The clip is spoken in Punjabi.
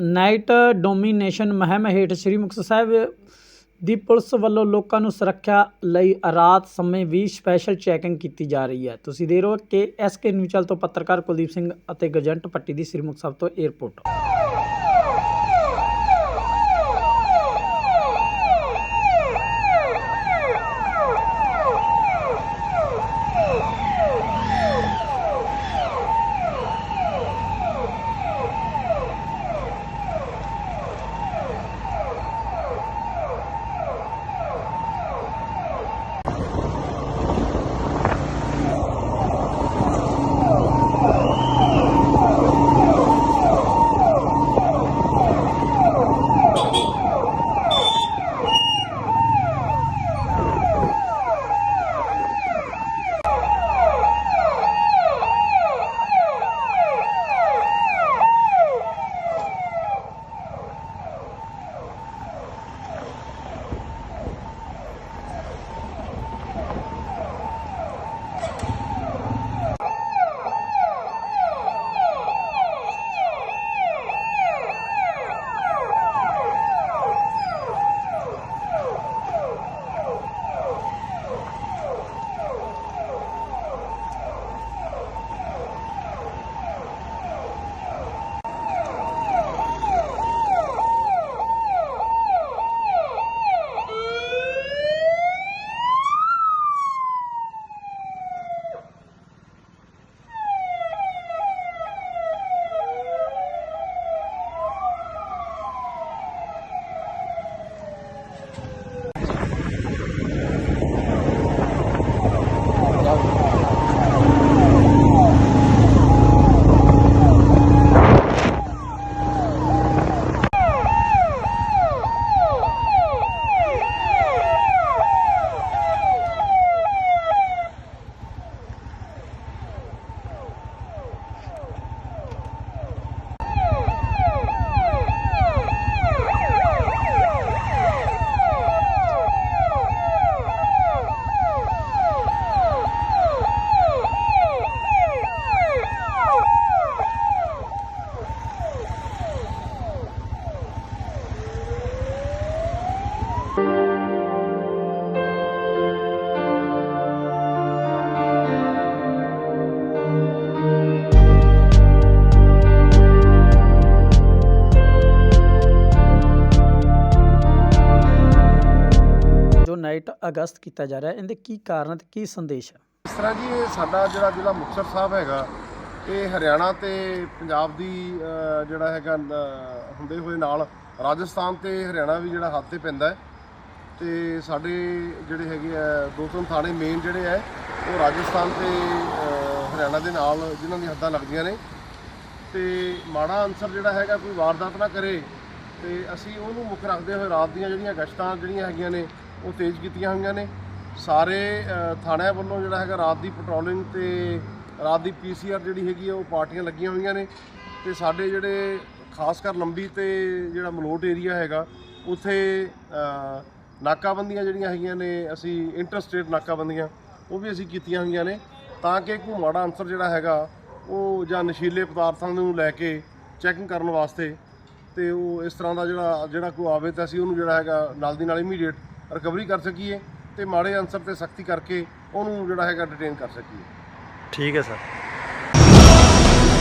ਨਾਈਟ ਡੋਮੀਨੇਸ਼ਨ ਮੁਹਿੰਮ ਹੇਠ ਸ੍ਰੀ ਮੁਕਤਸਰ ਸਾਹਿਬ ਦੀ ਪੁਲਿਸ ਵੱਲੋਂ ਲੋਕਾਂ ਨੂੰ ਸੁਰੱਖਿਆ ਲਈ ਰਾਤ ਸਮੇਂ ਵੀ ਸਪੈਸ਼ਲ ਚੈਕਿੰਗ ਕੀਤੀ ਜਾ ਰਹੀ ਹੈ। ਤੁਸੀਂ ਦੇ ਰਹੋ ਕਿ ਐਸਕੇ ਨਿਊਜ਼ ਚੈਨਲ ਤੋਂ ਪੱਤਰਕਾਰ ਕੁਲਦੀਪ ਸਿੰਘ ਅਤੇ ਗਜੰਟ ਪੱਟੀ ਦੀ ਸ੍ਰੀ ਮੁਕਤਸਰ ਸਾਹਿਬ ਤੋਂ 에ਅਰਪੋਰਟ ਜੋ ਅਗਸਤ ਕੀਤਾ ਜਾ ਰਿਹਾ ਹੈ। ਇਹਦੇ ਕੀ ਕਾਰਨ ਤੇ ਕੀ ਸੰਦੇਸ਼ ਹੈ? ਇਸ ਤਰ੍ਹਾਂ ਜੀ ਇਹ ਸਾਡਾ ਜਿਹੜਾ ਜ਼ਿਲ੍ਹਾ ਮੁਕਤਸਰ ਸਾਹਿਬ ਹੈਗਾ ਇਹ ਹਰਿਆਣਾ ਤੇ ਪੰਜਾਬ ਦੀ ਅ, ਜਿਹੜਾ ਹੈਗਾ ਅ, ਹੁੰਦੇ ਹੋਏ ਨਾਲ ਰਾਜਸਥਾਨ ਤੇ ਹਰਿਆਣਾ ਵੀ ਜਿਹੜਾ ਹੱਥ ਤੇ ਪੈਂਦਾ ਹੈ। ਤੇ ਸਾਡੇ ਜਿਹੜੇ ਹੈਗੇ ਆ ਦੋ ਤਿੰਨ ਥਾਣੇ ਮੇਨ ਜਿਹੜੇ ਆ ਉਹ ਰਾਜਸਥਾਨ ਤੇ ਅ, ਹਰਿਆਣਾ ਦੇ ਨਾਲ ਜਿਨ੍ਹਾਂ ਦੀਆਂ ਹੱਦਾਂ ਲੱਗਦੀਆਂ ਨੇ। ਤੇ ਮਾੜਾ ਅਨਸਰ ਜਿਹੜਾ ਹੈਗਾ ਕੋਈ ਵਾਰਦਾਤ ਨਾ ਕਰੇ। ਤੇ ਅਸੀਂ ਉਹਨੂੰ ਮੁੱਖ ਰੱਖਦੇ ਹੋਏ ਰਾਤ ਦੀਆਂ ਜਿਹੜੀਆਂ ਗਸ਼ਤਾਂ ਜਿਹੜੀਆਂ ਹੈਗੀਆਂ ਨੇ ਉਹ ਤੇਜ਼ ਕੀਤੀਆਂ ਹੋਈਆਂ ਨੇ। ਸਾਰੇ ਥਾਣਿਆਂ ਵੱਲੋਂ ਜਿਹੜਾ ਹੈਗਾ ਰਾਤ ਦੀ ਪੈਟਰੋਲਿੰਗ ਤੇ ਰਾਤ ਦੀ ਪੀਸੀਆਰ ਜਿਹੜੀ ਹੈਗੀ ਆ, ਉਹ ਪਾਰਟੀਆਂ ਲੱਗੀਆਂ ਹੋਈਆਂ ਨੇ ਤੇ ਸਾਡੇ ਜਿਹੜੇ ਖਾਸ ਕਰ ਲੰਬੀ ਤੇ ਜਿਹੜਾ ਮਲੋਟ ਏਰੀਆ ਹੈਗਾ, ਉੱਥੇ ਨਾਕਾਬੰਦੀਆਂ ਜਿਹੜੀਆਂ ਹੈਗੀਆਂ ਨੇ, ਅਸੀਂ ਇੰਟਰਸਟੇਟ ਨਾਕਾਬੰਦੀਆਂ, ਉਹ ਵੀ ਅਸੀਂ ਕੀਤੀਆਂ ਹੋਈਆਂ ਨੇ ਤਾਂ ਕਿ ਕੋਈ ਅੰਸਰ ਜਿਹੜਾ ਹੈਗਾ, ਉਹ ਜਾਂ ਨਸ਼ੀਲੇ ਪਦਾਰਥਾਂ ਨੂੰ ਲੈ ਕੇ ਚੈਕਿੰਗ ਕਰਨ ਵਾਸਤੇ ਤੇ ਉਹ ਇਸ ਤਰ੍ਹਾਂ ਦਾ ਜਿਹੜਾ ਜਿਹੜਾ ਕੋਈ ਆਵੇ ਤਾਂ ਅਸੀਂ ਉਹਨੂੰ ਜਿਹੜਾ ਹੈਗਾ ਨਾਲ ਦੀ ਨਾਲ ਇਮੀਡੀਏਟ ਰਿਕਵਰੀ ਕਰ ਸਕੀਏ ਤੇ ਮਾੜੇ ਅਨਸਰ ਤੇ ਸਖਤੀ ਕਰਕੇ ਉਹਨੂੰ ਜਿਹੜਾ ਹੈਗਾ ਡਿਟੇਨ ਕਰ ਸਕੀਏ। ਠੀਕ ਹੈ ਸਰ।